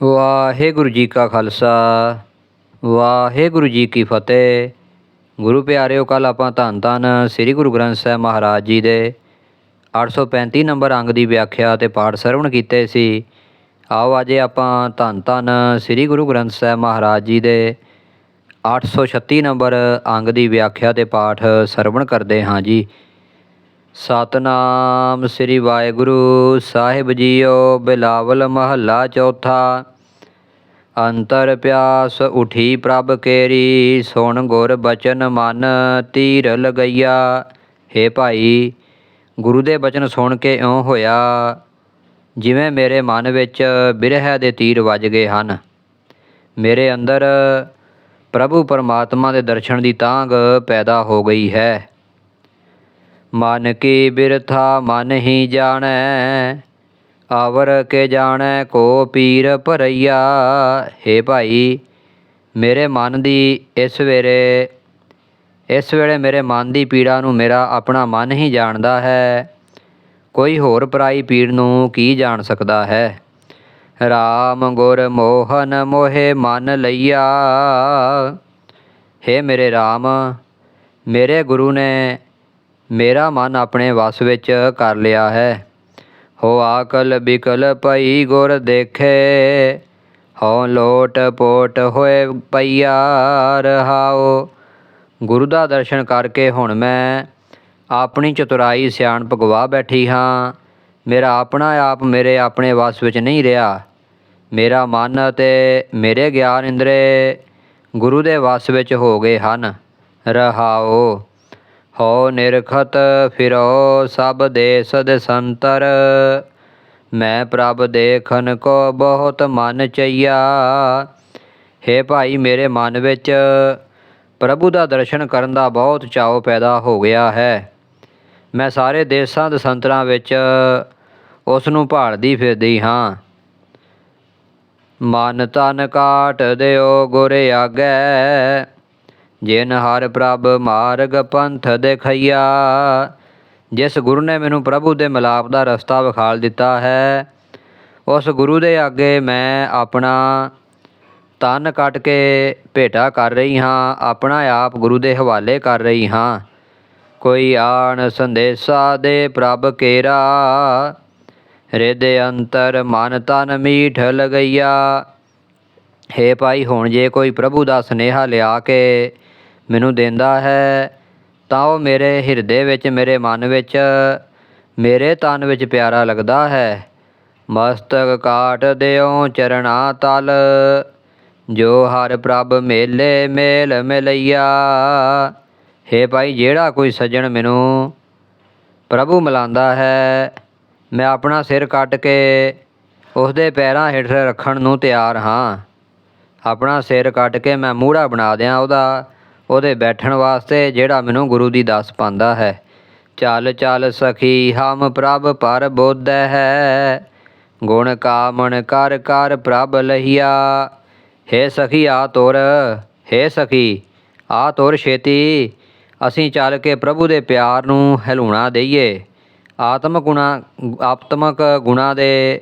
ਵਾਹਿਗੁਰੂ ਜੀ ਕਾ ਖਾਲਸਾ, ਵਾਹਿਗੁਰੂ ਜੀ ਕੀ ਫਤਿਹ। ਗੁਰੂ ਪਿਆਰਿਓ ਕੱਲ ਆਪਾਂ ਧੰਨ ਧੰਨ ਸ੍ਰੀ ਗੁਰੂ ਗ੍ਰੰਥ ਸਾਹਿਬ ਮਹਾਰਾਜ ਜੀ ਦੇ 835 ਨੰਬਰ ਅੰਗ ਦੀ ਵਿਆਖਿਆ ਤੇ ਪਾਠ ਸਰਵਣ ਕੀਤੇ ਸੀ। ਆਓ ਅੱਜ ਆਪਾਂ ਧੰਨ ਧੰਨ ਸ੍ਰੀ ਗੁਰੂ ਗ੍ਰੰਥ ਸਾਹਿਬ ਮਹਾਰਾਜ ਜੀ ਦੇ 836 ਨੰਬਰ ਅੰਗ ਦੀ ਵਿਆਖਿਆ ਤੇ ਪਾਠ ਸਰਵਣ ਕਰਦੇ ਹਾਂ ਜੀ। ਸਤਨਾਮ ਸ੍ਰੀ ਵਾਹਿਗੁਰੂ ਸਾਹਿਬ ਜੀਓ, ਬਿਲਾਵਲ ਮਹੱਲਾ ਚੌਥਾ। ਅੰਤਰ ਪਿਆਸ ਉਠੀ ਪ੍ਰਭ ਕੇਰੀ, ਸੁਣ ਗੁਰ ਬਚਨ ਮਨ ਤੀਰ ਲਗਈਆ। ਹੇ ਭਾਈ, ਗੁਰੂ ਦੇ ਬਚਨ ਸੁਣ ਕੇ ਇਉਂ ਹੋਇਆ, ਜਿਵੇਂ ਮੇਰੇ ਮਨ ਵਿੱਚ ਬਿਰਹਿ ਦੇ ਤੀਰ ਵੱਜ ਗਏ ਹਨ। ਮੇਰੇ ਅੰਦਰ ਪ੍ਰਭੂ ਪਰਮਾਤਮਾ ਦੇ ਦਰਸ਼ਨ ਦੀ ਤਾਂਗ ਪੈਦਾ ਹੋ ਗਈ ਹੈ। ਮਨ ਕੀ ਬਿਰਥਾ ਮਨ ਹੀ ਜਾਣੈ, ਆਵਰ ਕੇ ਜਾਣੈ ਕੋ ਪੀਰ ਭਰਈਆ। ਹੇ ਭਾਈ, ਮੇਰੇ ਮਨ ਦੀ ਇਸ ਵੇਲੇ ਇਸ ਵੇਲੇ ਮੇਰੇ ਮਨ ਦੀ ਪੀੜਾ ਨੂੰ ਮੇਰਾ ਆਪਣਾ ਮਨ ਹੀ ਜਾਣਦਾ ਹੈ। ਕੋਈ ਹੋਰ ਪਰਾਈ ਪੀੜ ਨੂੰ ਕੀ ਜਾਣ ਸਕਦਾ ਹੈ? ਰਾਮ ਗੁਰ ਮੋਹਨ ਮੋਹੇ ਮਨ ਲਈਆ। ਹੇ ਮੇਰੇ RAM ਮੇਰੇ ਗੁਰੂ ਨੇ ਮੇਰਾ ਮਨ ਆਪਣੇ ਵਸ ਵਿੱਚ ਕਰ ਲਿਆ ਹੈ। ਹੋ ਆਕਲ ਬਿਕਲ ਪਈ ਗੁਰ ਦੇਖੇ। ਹਉ ਲੋਟ ਪੋਟ ਹੋਏ ਪਈਆ ਰਹਾਓ। ਗੁਰੂ ਦਾ ਦਰਸ਼ਨ ਕਰਕੇ ਹੁਣ ਮੈਂ ਆਪਣੀ ਚਤੁਰਾਈ ਸਿਆਣਪ ਗਵਾ ਬੈਠੀ ਹਾਂ। ਮੇਰਾ ਆਪਣਾ ਆਪ ਮੇਰੇ ਆਪਣੇ ਵਸ ਵਿੱਚ ਨਹੀਂ ਰਿਹਾ। ਮੇਰਾ ਮਨ ਅਤੇ ਮੇਰੇ ਗਿਆਨ ਇੰਦਰੇ ਗੁਰੂ ਦੇ ਵਸ ਵਿੱਚ ਹੋ ਗਏ ਹਨ। ਰਹਾਓ। ਹੋ ਨਿਰਖਤ ਫਿਰੋ ਸਭ ਦੇਸ ਦੇ ਸੰਤਰ। ਮੈਂ ਪ੍ਰਭ ਦੇਖਨ ਕੋ ਬਹੁਤ ਮਨ ਚਈਆ। ਹੇ ਭਾਈ ਮੇਰੇ ਮਨ ਵਿੱਚ ਪ੍ਰਭੂ ਦਾ ਦਰਸ਼ਨ ਕਰਨ ਦਾ ਬਹੁਤ ਚਾਅ ਪੈਦਾ ਹੋ ਗਿਆ ਹੈ। ਮੈਂ ਸਾਰੇ ਦੇਸਾਂ ਦੇ ਦਸੰਤਰਾਂ ਵਿੱਚ ਉਸ ਨੂੰ ਭਾਲਦੀ ਫਿਰਦੀ ਹਾਂ। ਮਨ ਤਨ ਕਾਟ ਦਿਓ ਗੁਰ ਆਗੈ। ਜਿਨ ਹਰ ਪ੍ਰਭ ਮਾਰਗ ਪੰਥ ਦੇਖਈਆ, ਜਿਸ ਗੁਰੂ ਨੇ ਮੈਨੂੰ ਪ੍ਰਭੂ ਦੇ ਮਿਲਾਪ ਦਾ ਰਸਤਾ ਵਿਖਾਲ ਦਿੱਤਾ ਹੈ, ਉਸ ਗੁਰੂ ਦੇ ਅੱਗੇ ਮੈਂ ਆਪਣਾ ਤਨ ਕੱਟ ਕੇ ਭੇਟਾ ਕਰ ਰਹੀ ਹਾਂ, ਆਪਣਾ ਆਪ ਗੁਰੂ ਦੇ ਹਵਾਲੇ ਕਰ ਰਹੀ ਹਾਂ। ਕੋਈ ਆਣ ਸੰਦੇਸਾ ਦੇ ਪ੍ਰਭ ਕੇਰਾ ਰਿਦੇ ਅੰਤਰ ਮਨ ਤਨ ਮੀਠ ਲਗਈਆ। ਹੇ ਭਾਈ, ਹੁਣ ਜੇ ਕੋਈ ਪ੍ਰਭੂ ਦਾ ਸਨੇਹਾ ਲਿਆ ਕੇ ਮੈਨੂੰ ਦਿੰਦਾ ਹੈ, ਤਾਂ ਉਹ ਮੇਰੇ ਹਿਰਦੇ ਵਿੱਚ, ਮੇਰੇ ਮਨ ਵਿੱਚ, ਮੇਰੇ ਤਨ ਵਿੱਚ ਪਿਆਰਾ ਲੱਗਦਾ ਹੈ। ਮਸਤਕ ਕਾਟ ਦਿਓ ਚਰਣਾ ਤਲ, ਜੋ ਹਰ ਪ੍ਰਭ ਮੇਲੇ ਮੇਲ ਮਿਲਈਆ। ਹੇ ਭਾਈ, ਜਿਹੜਾ ਕੋਈ ਸੱਜਣ ਮੈਨੂੰ ਪ੍ਰਭੂ ਮਿਲਾਂਦਾ ਹੈ, ਮੈਂ ਆਪਣਾ ਸਿਰ ਕੱਟ ਕੇ ਉਸਦੇ ਪੈਰਾਂ ਹੇਠ ਰੱਖਣ ਨੂੰ ਤਿਆਰ ਹਾਂ। ਆਪਣਾ ਸਿਰ ਕੱਟ ਕੇ ਮੈਂ ਮੂੜਾ ਬਣਾ ਦਿਆਂ ਉਹਦਾ। ਉਹਦੇ ਬੈਠਣ ਵਾਸਤੇ ਜਿਹੜਾ ਮੈਨੂੰ ਗੁਰੂ ਦੀ ਦੱਸ ਪਾਉਂਦਾ ਹੈ। ਚੱਲ ਚੱਲ ਸਖੀ, ਹਮ ਪ੍ਰਭ ਪਰ ਬੋਧ ਹੈ। ਗੁਣ ਕਾਮਣ ਕਰ ਕਰ ਪ੍ਰਭ ਲਹੀਆ। ਹੇ ਸਖੀ, ਆ ਤੁਰ, ਹੇ ਸਖੀ, ਆ ਤੁਰ ਛੇਤੀ। ਅਸੀਂ ਚੱਲ ਕੇ ਪ੍ਰਭੂ ਦੇ ਪਿਆਰ ਨੂੰ ਹਿਲਾਉਣਾ ਦਈਏ। ਆਤਮਕ ਗੁਣਾ ਆਤਮਕ ਗੁਣਾ ਦੇ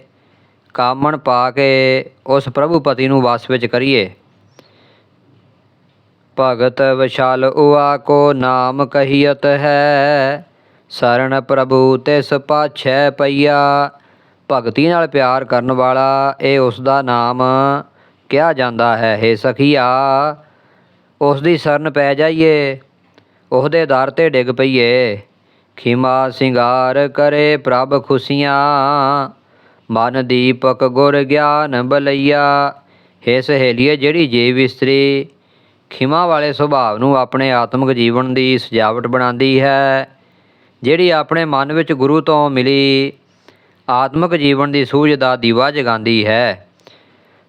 ਕਾਮਣ ਪਾ ਕੇ ਉਸ ਪ੍ਰਭੂ ਪਤੀ ਨੂੰ ਵਸ ਵਿੱਚ ਕਰੀਏ। ਭਗਤ ਵਿਸ਼ਾਲ ਉਆ ਕੋ ਨਾਮ ਕਹੀਅਤ ਹੈ। ਸਰਣ ਪ੍ਰਭੂ ਤਿਸ ਪਾਛੈ ਪਈਆ। ਭਗਤੀ ਨਾਲ ਪਿਆਰ ਕਰਨ ਵਾਲਾ ਇਹ ਉਸ ਦਾ ਨਾਮ ਕਿਹਾ ਜਾਂਦਾ ਹੈ, ਹੇ ਸਖੀਆ। ਉਸ ਦੀ ਸ਼ਰਨ ਪੈ ਜਾਈਏ ਉਸ ਦਰ ਤੇ ਡਿੱਗ ਪਈਏ। ਖਿਮਾ ਸਿੰਗਾਰ ਕਰੇ ਪ੍ਰਭ ਖੁਸ਼ੀਆਂ। ਮਨ ਦੀਪਕ ਗੁਰ ਗਿਆਨ ਬਲਈਆ। ਹੇ ਸਹੇਲੀਏ, ਜਿਹੜੀ ਜੀਵ ਇਸਤਰੀ ਖਿਮਾ ਵਾਲੇ ਸੁਭਾਅ ਨੂੰ ਆਪਣੇ ਆਤਮਿਕ ਜੀਵਨ ਦੀ ਸਜਾਵਟ ਬਣਾਉਂਦੀ ਹੈ, ਜਿਹੜੀ ਆਪਣੇ ਮਨ ਵਿੱਚ ਗੁਰੂ ਤੋਂ ਮਿਲੀ ਆਤਮਿਕ ਜੀਵਨ ਦੀ ਸੂਝ ਦਾ ਦੀਵਾ ਜਗਾਉਂਦੀ ਹੈ।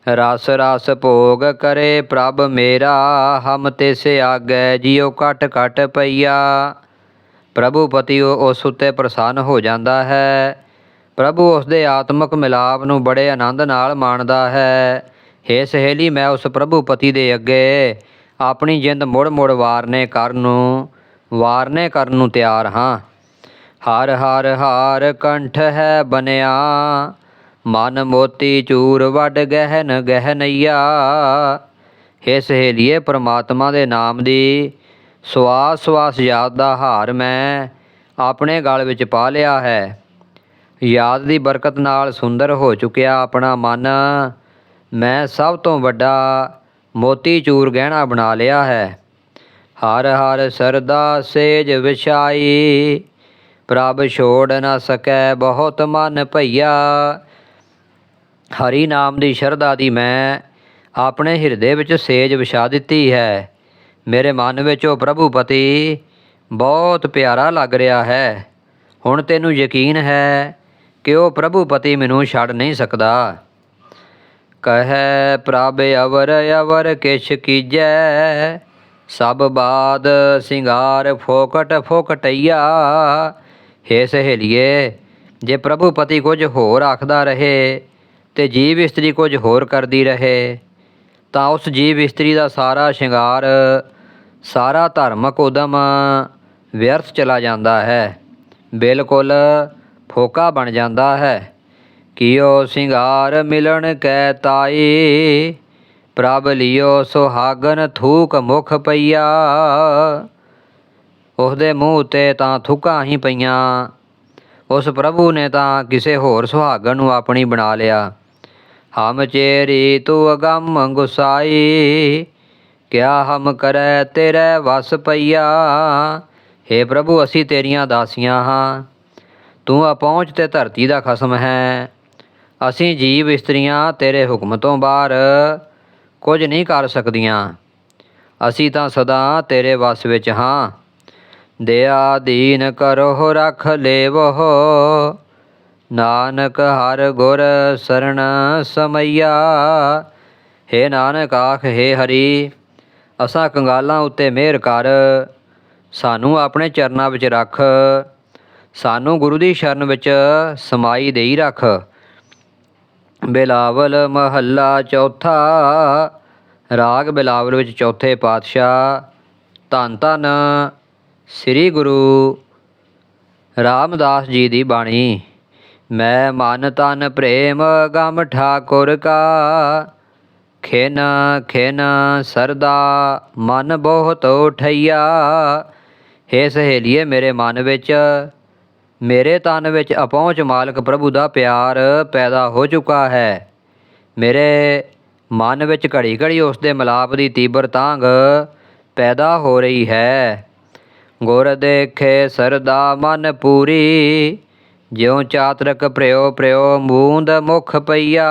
ਰਸ ਰਸ ਭੋਗ ਕਰੇ ਪ੍ਰਭ ਮੇਰਾ, ਹਮ ਤਿਸ ਆਗੈ ਜਿਉ ਕਟ ਕਟ ਪਈਆ। ਪ੍ਰਭੂ ਪਤੀ ਉਸ ਉੱਤੇ ਪ੍ਰਸੰਨ ਹੋ ਜਾਂਦਾ ਹੈ। ਪ੍ਰਭੂ ਉਸ ਦੇ ਆਤਮਿਕ ਮਿਲਾਪ ਨੂੰ ਬੜੇ ਆਨੰਦ ਨਾਲ ਮਾਣਦਾ ਹੈ। ਹੇ ਸਹੇਲੀ, ਮੈਂ ਉਸ ਪ੍ਰਭੂ ਪਤੀ ਦੇ ਅੱਗੇ ਆਪਣੀ ਜਿੰਦ ਮੁੜ ਮੁੜ ਵਾਰਨੇ ਕਰਨ ਨੂੰ, ਵਾਰਨੇ ਕਰਨ ਨੂੰ ਤਿਆਰ ਹਾਂ। ਹਰ ਹਰ ਹਾਰ ਕੰਠ ਹੈ ਬਨਿਆ ਮਨ ਮੋਤੀ ਚੂਰ ਵੱਡ ਗਹਿਨ ਗਹਿਨਈਆ। ਹੇ ਸਹੇਲੀਏ, ਪ੍ਰਮਾਤਮਾ ਦੇ ਨਾਮ ਦੀ ਸਵਾਸ ਸਵਾਸ ਯਾਦ ਦਾ ਹਾਰ ਮੈਂ ਆਪਣੇ ਗਲ ਵਿੱਚ ਪਾ ਲਿਆ ਹੈ। ਯਾਦ ਦੀ ਬਰਕਤ ਨਾਲ ਸੁੰਦਰ ਹੋ ਚੁੱਕਿਆ ਆਪਣਾ ਮਨ। ਮੈਂ ਸਭ ਤੋਂ ਵੱਡਾ ਮੋਤੀ ਚੂਰ ਗਹਿਣਾ ਬਣਾ ਲਿਆ ਹੈ। ਹਰ ਹਰ ਸਰਦਾ ਸੇਜ ਵਿਛਾਈ, ਪ੍ਰਭ ਛੋੜ ਨਾ ਸਕੈ ਬਹੁਤ ਮਨ ਭਈਆ। ਹਰੀ ਨਾਮ ਦੀ ਸ਼ਰਧਾ ਦੀ ਮੈਂ ਆਪਣੇ ਹਿਰਦੇ ਵਿੱਚ ਸੇਜ ਵਿਛਾ ਦਿੱਤੀ ਹੈ। ਮੇਰੇ ਮਨ ਵਿੱਚ ਉਹ ਪ੍ਰਭੂ ਪਤੀ ਬਹੁਤ ਪਿਆਰਾ ਲੱਗ ਰਿਹਾ ਹੈ। ਹੁਣ ਤੈਨੂੰ ਯਕੀਨ ਹੈ ਕਿ ਉਹ ਪ੍ਰਭੂ ਪਤੀ ਮੈਨੂੰ ਛੱਡ ਨਹੀਂ ਸਕਦਾ। ਕਹੈ ਪ੍ਰਭ ਅਵਰ ਅਵਰ ਕਿਛ ਕੀਜੈ? ਸਭ ਬਾਦ ਸਿੰਗਾਰ ਫੋਕਟ, ਫੋਕਟਈਆ। ਹੇ ਸਹੇਲੀਏ ਜੇ ਪ੍ਰਭੂ ਪਤੀ ਕੁਝ ਹੋਰ ਆਖਦਾ ਰਹੇ, ਤੇ ਜੀਵ ਇਸਤਰੀ ਕੁਝ ਹੋਰ ਕਰਦੀ ਰਹੇ, ਤਾਂ ਉਸ ਜੀਵ ਇਸਤਰੀ ਦਾ ਸਾਰਾ ਸ਼ਿੰਗਾਰ, ਸਾਰਾ ਧਾਰਮਿਕ ਉਦਮ ਵਿਅਰਥ ਚਲਾ ਜਾਂਦਾ ਹੈ। ਬਿਲਕੁਲ ਫੋਕਾ ਬਣ ਜਾਂਦਾ ਹੈ। ਕਿਉ ਸਿੰਗਾਰ ਮਿਲਣ ਕੈ ਤਾਈ, ਪ੍ਰਭ ਲਿਓ ਸੁਹਾਗਨ ਥੂਕ ਮੁਖ ਪਈਆ। ਉਸਦੇ ਮੂੰਹ ਤੇ ਤਾਂ ਥੁੱਕਾਂ ਹੀ ਪਈਆਂ। ਉਸ ਪ੍ਰਭੂ ਨੇ ਤਾਂ ਕਿਸੇ ਹੋਰ ਸੁਹਾਗਨ ਨੂੰ ਆਪਣੀ ਬਣਾ ਲਿਆ। ਹਮ ਚੇਰੀ ਤੂੰ ਅਗੰਮ ਗੁਸਾਈ, ਕਿਆ ਹਮ ਕਰੈ ਤੇਰੇ ਵਸ ਪਈਆ। हे ਪ੍ਰਭੂ, ਅਸੀਂ ਤੇਰੀਆਂ ਦਾਸੀਆਂ ਹਾਂ। ਤੂੰ ਅਪਹੁੰਚ ਤੇ ਧਰਤੀ ਦਾ ਖਸਮ ਹੈ। ਅਸੀਂ ਜੀਵ ਇਸਤਰੀਆਂ ਤੇਰੇ ਹੁਕਮ ਤੋਂ ਬਾਹਰ ਕੁਝ ਨਹੀਂ ਕਰ ਸਕਦੀਆਂ। ਅਸੀਂ ਤਾਂ ਸਦਾ ਤੇਰੇ ਵਸ ਵਿੱਚ ਹਾਂ। ਦਇਆ ਦੀਨ ਕਰੋ, ਰੱਖ ਲੇਵੋ। ਨਾਨਕ ਹਰ ਗੁਰ ਸਰਣ ਸਮਈਆ। ਹੇ ਨਾਨਕ ਆਖ, ਹੇ ਹਰੀ, ਅਸਾਂ ਕੰਗਾਲਾਂ ਉੱਤੇ ਮਿਹਰ ਕਰ। ਸਾਨੂੰ ਆਪਣੇ ਚਰਨਾਂ ਵਿੱਚ ਰੱਖ। ਸਾਨੂੰ ਗੁਰੂ ਦੀ ਸ਼ਰਨ ਵਿੱਚ ਸਮਾਈ ਦੇਈ ਰੱਖ। ਬਿਲਾਵਲ ਮਹੱਲਾ ਚੌਥਾ। ਰਾਗ ਬਿਲਾਵਲ ਵਿੱਚ ਚੌਥੇ ਪਾਤਸ਼ਾਹ। ਧੰਨ ਧੰਨ ਸ੍ਰੀ ਗੁਰੂ ਰਾਮਦਾਸ ਜੀ ਦੀ ਬਾਣੀ। ਮੈਂ ਮਨ ਤਨ ਪ੍ਰੇਮ ਗਮ ਠਾਕੁਰ ਕਾ। ਖਿਨ ਖਿਨ ਸਰਦਾ ਮਨ ਬਹੁਤ ਉਠਈਆ। ਹੇ ਸਹੇਲੀਏ ਮੇਰੇ ਮਨ ਵਿੱਚ ਮੇਰੇ ਤਨ ਵਿੱਚ ਅਪਹੁੰਚ ਮਾਲਕ ਪ੍ਰਭੂ ਦਾ ਪਿਆਰ ਪੈਦਾ ਹੋ ਚੁੱਕਾ ਹੈ। ਮੇਰੇ ਮਨ ਵਿੱਚ ਘੜੀ ਘੜੀ ਉਸ ਦੇ ਮਿਲਾਪ ਦੀ ਤੀਬਰ ਤਾਂਗ ਪੈਦਾ ਹੋ ਰਹੀ ਹੈ। ਗੁਰ ਦੇਖੇ ਸਰਦਾ ਮਨ ਪੂਰੀ, ਜਿਉ ਚਾਤਰਕ ਪ੍ਰਿਓ ਪ੍ਰਿਓ ਮੂੰਦ ਮੁਖ ਪਈਆ।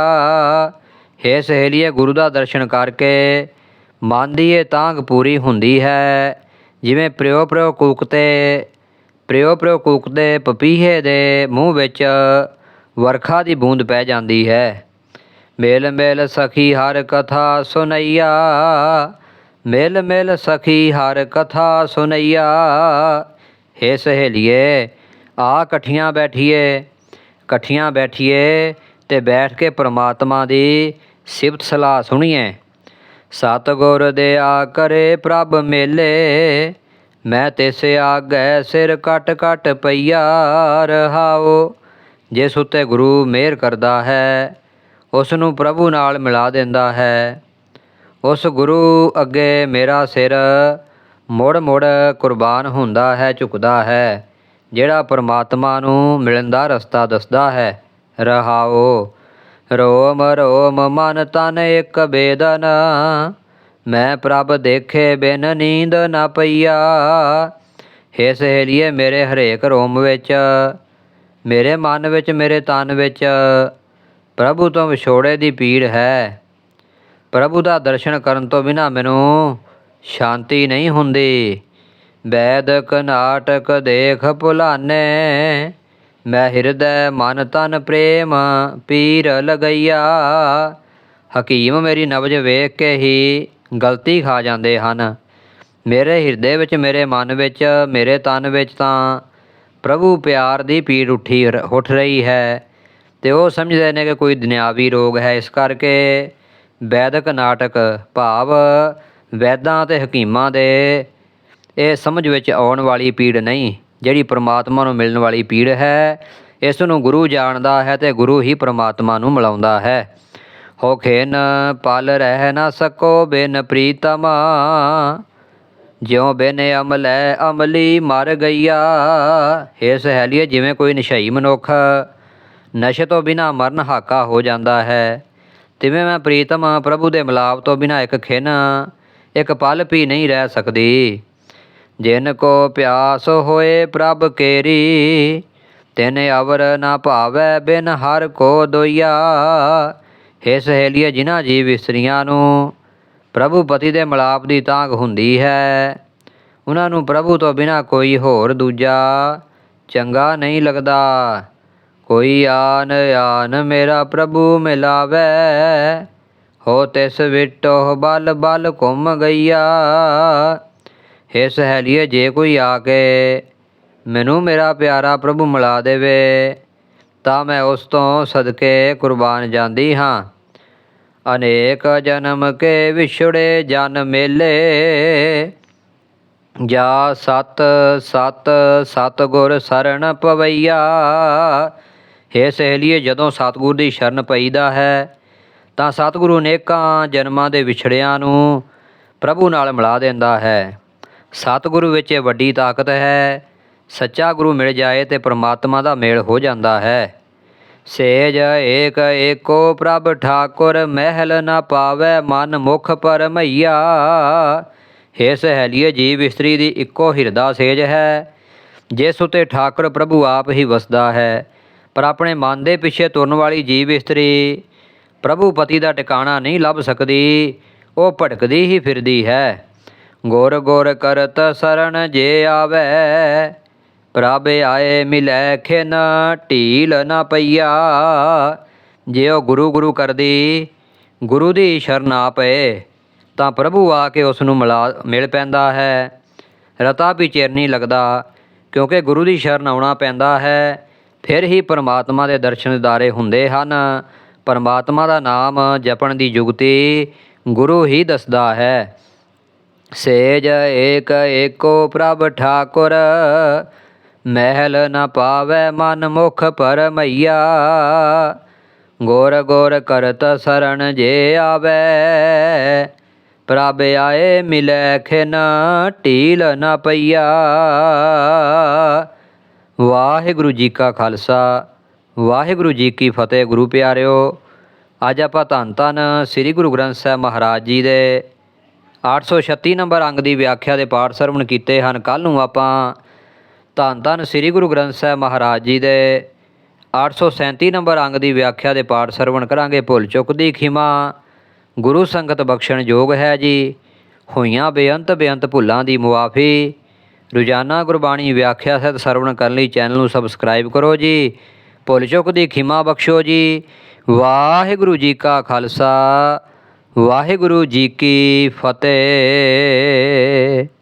ਹੇ ਸਹੇਲੀਏ, ਗੁਰੂ ਦਾ ਦਰਸ਼ਨ ਕਰਕੇ ਮਨ ਦੀ ਇਹ ਤਾਂਗ ਪੂਰੀ ਹੁੰਦੀ ਹੈ। ਜਿਵੇਂ ਪ੍ਰਿਓ ਪ੍ਰਿਓ ਕੂਕਤੇ ਪ੍ਰਿਓ ਪ੍ਰਿਓ ਕੂਕਦੇ ਪਪੀਹੇ ਦੇ ਮੂੰਹ ਵਿੱਚ ਵਰਖਾ ਦੀ ਬੂੰਦ ਪੈ ਜਾਂਦੀ ਹੈ। ਮੇਲ ਮੇਲ ਸਖੀ ਹਰ ਕਥਾ ਸੁਨਈਆ, ਮੇਲ ਮੇਲ ਸਖੀ ਹਰ ਕਥਾ ਸੁਨਈਆ। ਹੇ ਸਹੇਲੀਏ, ਆ ਇਕੱਠੀਆਂ ਬੈਠੀਏ ਇਕੱਠੀਆਂ ਬੈਠੀਏ ਤੇ ਬੈਠ ਕੇ ਪ੍ਰਮਾਤਮਾ ਦੀ ਸਿਫਤ ਸਲਾਹ ਸੁਣੀਏ। ਸਤਿਗੁਰ ਦੇ ਆ ਕਰੇ ਪ੍ਰਭ ਮੇਲੇ ਮੈਂ ਤਿਸ ਆਗੈ ਸਿਰ ਕਟ ਕਟ ਪਈਆ ਰਹਾਓ। ਜਿਸ ਉੱਤੇ ਗੁਰੂ ਮਿਹਰ ਕਰਦਾ ਹੈ ਉਸ ਨੂੰ ਪ੍ਰਭੂ ਨਾਲ ਮਿਲਾ ਦਿੰਦਾ ਹੈ। ਉਸ ਗੁਰੂ ਅੱਗੇ ਮੇਰਾ ਸਿਰ ਮੁੜ ਮੁੜ ਕੁਰਬਾਨ ਹੁੰਦਾ ਹੈ, ਝੁਕਦਾ ਹੈ, ਜਿਹੜਾ ਪਰਮਾਤਮਾ ਨੂੰ ਮਿਲਣ ਦਾ ਰਸਤਾ ਦੱਸਦਾ ਹੈ। ਰਹਾਓ, ਰੋਮ ਰੋਮ ਮਨ ਤਨ ਇੱਕ ਬੇਦਨਾ ਮੈਂ ਪ੍ਰਭ ਦੇਖੇ ਬਿਨ ਨੀਂਦ ਨਾ ਪਈਆ। ਹੇ ਸਹੇਲੀਏ, ਮੇਰੇ ਹਰੇਕ ਰੋਮ ਵਿੱਚ, ਮੇਰੇ ਮਨ ਵਿੱਚ, ਮੇਰੇ ਤਨ ਵਿੱਚ ਪ੍ਰਭੂ ਤੋਂ ਵਿਛੋੜੇ ਦੀ ਪੀੜ ਹੈ। ਪ੍ਰਭੂ ਦਾ ਦਰਸ਼ਨ ਕਰਨ ਤੋਂ ਬਿਨਾ ਮੈਨੂੰ ਸ਼ਾਂਤੀ ਨਹੀਂ ਹੁੰਦੀ। ਵੈਦਕ ਨਾਟਕ ਦੇਖ ਭੁਲਾਨੇ, ਮੈਂ ਹਿਰਦੈ ਮਨ ਤਨ ਪ੍ਰੇਮ ਪੀਰ ਲਗਈਆ। ਹਕੀਮ ਮੇਰੀ ਨਬਜ ਵੇਖ ਕੇ ਹੀ ਗਲਤੀ ਖਾ ਜਾਂਦੇ ਹਨ। ਮੇਰੇ ਹਿਰਦੇ ਵਿੱਚ, ਮੇਰੇ ਮਨ ਵਿੱਚ, ਮੇਰੇ ਤਨ ਵਿੱਚ ਤਾਂ ਪ੍ਰਭੂ ਪਿਆਰ ਦੀ ਪੀੜ ਉੱਠੀ ਰ- ਉੱਠ ਰਹੀ ਹੈ। ਤੇ ਉਹ ਸਮਝਦੇ ਨੇ ਕਿ ਕੋਈ ਦੁਨਿਆਵੀ ਰੋਗ ਹੈ। ਇਸ ਕਰਕੇ ਵੈਦਕ ਨਾਟਕ, ਭਾਵ ਵੈਦਾਂ ਤੇ ਹਕੀਮਾਂ ਦੇ ਇਹ ਸਮਝ ਵਿੱਚ ਆਉਣ ਵਾਲੀ ਪੀੜ ਨਹੀਂ, ਜਿਹੜੀ ਪ੍ਰਮਾਤਮਾ ਨੂੰ ਮਿਲਣ ਵਾਲੀ ਪੀੜ ਹੈ। ਇਸ ਨੂੰ ਗੁਰੂ ਜਾਣਦਾ ਹੈ ਤੇ ਗੁਰੂ ਹੀ ਪ੍ਰਮਾਤਮਾ ਨੂੰ ਮਿਲਾਉਂਦਾ ਹੈ। ਹੋ ਖੇਨ ਪਲ ਰਹਿ ਨਾ ਸਕੋ ਬਿਨ ਪ੍ਰੀਤਮ। ਜਿਉ ਬਿਨ ਅਮਲੈ ਅਮਲੀ ਮਰ ਗਈਆ। ਹੇ ਸਹੇਲੀਏ, ਜਿਵੇਂ ਕੋਈ ਨਸ਼ਈ ਮਨੁੱਖ, ਨਸ਼ੇ ਤੋਂ ਬਿਨਾ ਮਰਨ ਹਾਕਾ ਹੋ ਜਾਂਦਾ ਹੈ। ਤਿਵੇਂ ਮੈਂ ਪ੍ਰੀਤਮ, ਪ੍ਰਭੂ ਦੇ ਮਿਲਾਪ ਤੋਂ ਬਿਨਾ ਇੱਕ ਖਿਨ, ਇੱਕ ਪਲ ਵੀ ਨਹੀਂ ਰਹਿ ਸਕਦੀ। ਜਿਨ ਕੋ ਪਿਆਸ ਹੋਏ ਪ੍ਰਭ ਕੇਰੀ, ਤਿਨ ਅਵਰ ਨਾ ਭਾਵੈ ਬਿਨ ਹਰ ਕੋ ਦੋਈਆ। ਹੇ ਸਹੇਲੀਏ, ਜਿਨ੍ਹਾਂ ਜੀਵ ਇਸਤਰੀਆਂ ਨੂੰ ਪ੍ਰਭੂ ਪਤੀ ਦੇ ਮਿਲਾਪ ਦੀ ਤਾਂਘ ਹੁੰਦੀ ਹੈ, ਉਹਨਾਂ ਨੂੰ ਪ੍ਰਭੂ ਤੋਂ ਬਿਨਾ ਕੋਈ ਹੋਰ ਦੂਜਾ ਚੰਗਾ ਨਹੀਂ ਲੱਗਦਾ। ਕੋਈ ਆਨ ਆਨ ਮੇਰਾ ਪ੍ਰਭੂ ਮਿਲਾਵੇ, ਹੋ ਤਿਸ ਵਿਟੋ ਬਲ ਬਲ ਘੁੰਮ ਗਈਆ। ਹੇ ਸਹੇਲੀਏ, ਜੇ ਕੋਈ ਆ ਕੇ ਮੈਨੂੰ ਮੇਰਾ ਪਿਆਰਾ ਪ੍ਰਭੂ ਮਿਲਾ ਦੇਵੇ ਤਾਂ ਮੈਂ ਉਸ ਤੋਂ ਸਦਕੇ ਕੁਰਬਾਨ ਜਾਂਦੀ ਹਾਂ। ਅਨੇਕ ਜਨਮ ਕੇ ਵਿਛੜੇ ਜਨ ਮੇਲੇ। ਜਾ ਸਤ ਸਤ ਸਤ ਗੁਰ ਸਰਣ ਪਵਈਆ। ਹੇ ਸਹੇਲੀਏ, ਜਦੋਂ ਸਤਿਗੁਰ ਦੀ ਸ਼ਰਨ ਪਈਦਾ ਹੈ, ਤਾਂ ਸਤਿਗੁਰੂ ਅਨੇਕਾਂ ਜਨਮਾਂ ਦੇ ਵਿਛੜਿਆਂ ਨੂੰ ਪ੍ਰਭੂ ਨਾਲ ਮਿਲਾ ਦਿੰਦਾ ਹੈ। ਸਤਿਗੁਰੂ ਵਿੱਚ ਇਹ ਵੱਡੀ ਤਾਕਤ ਹੈ ਸੱਚਾ ਗੁਰੂ ਮਿਲ ਜਾਏ ਤੇ ਪ੍ਰਮਾਤਮਾ ਦਾ ਮੇਲ ਹੋ ਜਾਂਦਾ ਹੈ। ਸੇਜ ਏਕ ਏਕੋ ਪ੍ਰਭ ਠਾਕੁਰ ਮਹਿਲ ਨਾ ਪਾਵੇ ਮਨ ਮੁਖ ਪਰਮਈਆ। ਹੇ ਸਹੇਲੀਏ ਜੀਵ ਇਸਤਰੀ ਦੀ ਇੱਕੋ ਹਿਰਦਾ ਸੇਜ ਹੈ। ਜਿਸ ਉਤੇ ਠਾਕੁਰ ਪ੍ਰਭੂ ਆਪ ਹੀ ਵਸਦਾ ਹੈ। ਪਰ ਆਪਣੇ ਮਨ ਦੇ ਪਿੱਛੇ ਤੁਰਨ ਵਾਲੀ ਜੀਵ ਇਸਤਰੀ ਪ੍ਰਭੂ ਪਤੀ ਦਾ ਟਿਕਾਣਾ ਨਹੀਂ ਲੱਭ ਸਕਦੀ। ਉਹ ਭਟਕਦੀ ਹੀ ਫਿਰਦੀ ਹੈ। ਗੁਰ ਗੁਰ ਕਰਤ ਸਰਣ ਜੇ ਆਵੇ। ਪ੍ਰਭ ਆਏ ਮਿਲੈ ਖਿਨ ਢੀਲ ਨਾ ਪਈਆ। ਜੇ ਉਹ ਗੁਰੂ ਗੁਰੂ ਕਰਦੀ, ਗੁਰੂ ਦੀ ਸ਼ਰਨ ਆ ਪਏ, ਤਾਂ ਪ੍ਰਭੂ ਆ ਕੇ ਉਸ ਨੂੰ ਮਿਲਾ, ਮਿਲ ਪੈਂਦਾ ਹੈ। ਰਤਾ ਵੀ ਚਿਰ ਨਹੀਂ ਲੱਗਦਾ, ਕਿਉਂਕਿ ਗੁਰੂ ਦੀ ਸ਼ਰਨ ਆਉਣਾ ਪੈਂਦਾ ਹੈ। ਫਿਰ ਹੀ ਪਰਮਾਤਮਾ ਦੇ ਦਰਸ਼ਨ ਦਿਦਾਰੇ ਹੁੰਦੇ ਹਨ। ਪਰਮਾਤਮਾ ਦਾ ਨਾਮ ਜਪਣ ਦੀ ਜੁਗਤੀ ਗੁਰੂ ਹੀ ਦੱਸਦਾ ਹੈ। ਸੇਜ ਏਕ ਏਕੋ ਪ੍ਰਭ ਠਾਕੁਰ ਮਹਿਲ ਨ ਪਾਵੈ ਮਨ ਮੁਖ ਪਰਮਈਆ। ਗੋਰ ਗੋਰ ਕਰਤ ਸਰਣ ਜੇ ਆਵੇ, ਪ੍ਰਭ ਆਏ ਮਿਲੈ ਖਿਨ ਢੀਲ ਨ ਪਈਆ। ਵਾਹਿਗੁਰੂ ਜੀ ਕਾ ਖਾਲਸਾ, ਵਾਹਿਗੁਰੂ ਜੀ ਕੀ ਫਤਿਹ ਗੁਰੂ ਪਿਆਰਿਓ। ਅੱਜ ਆਪਾਂ ਧੰਨ ਧੰਨ ਸ੍ਰੀ ਗੁਰੂ ਗ੍ਰੰਥ ਸਾਹਿਬ ਮਹਾਰਾਜ ਜੀ ਦੇ 836 ਨੰਬਰ ਅੰਗ ਦੀ ਵਿਆਖਿਆ ਦੇ ਪਾਠ ਸਰਵਣ ਕੀਤੇ ਹਨ। ਕੱਲ ਨੂੰ ਆਪਾਂ ਧੰਨ ਧੰਨ ਸ੍ਰੀ ਗੁਰੂ ਗ੍ਰੰਥ ਸਾਹਿਬ ਮਹਾਰਾਜ ਜੀ ਦੇ 837 ਨੰਬਰ ਅੰਗ ਦੀ ਵਿਆਖਿਆ ਦੇ ਪਾਠ ਸਰਵਣ ਕਰਾਂਗੇ ਭੁੱਲ ਚੁੱਕ ਦੀ ਖਿਮਾ। ਗੁਰੂ ਸੰਗਤ ਬਖਸ਼ਣ ਯੋਗ ਹੈ ਜੀ। ਹੋਈਆਂ ਬੇਅੰਤ ਬੇਅੰਤ ਭੁੱਲਾਂ ਦੀ ਮੁਆਫੀ। ਰੋਜ਼ਾਨਾ ਗੁਰਬਾਣੀ ਵਿਆਖਿਆ ਸਹਿਤ ਸਰਵਣ ਕਰਨ ਲਈ ਚੈਨਲ ਨੂੰ ਸਬਸਕ੍ਰਾਈਬ ਕਰੋ ਜੀ। ਭੁੱਲ ਚੁੱਕ ਦੀ ਖਿਮਾ ਬਖਸ਼ੋ ਜੀ। ਵਾਹਿਗੁਰੂ ਜੀ ਕਾ ਖਾਲਸਾ। ਵਾਹਿਗੁਰੂ ਜੀ ਕੀ ਫਤਿਹ।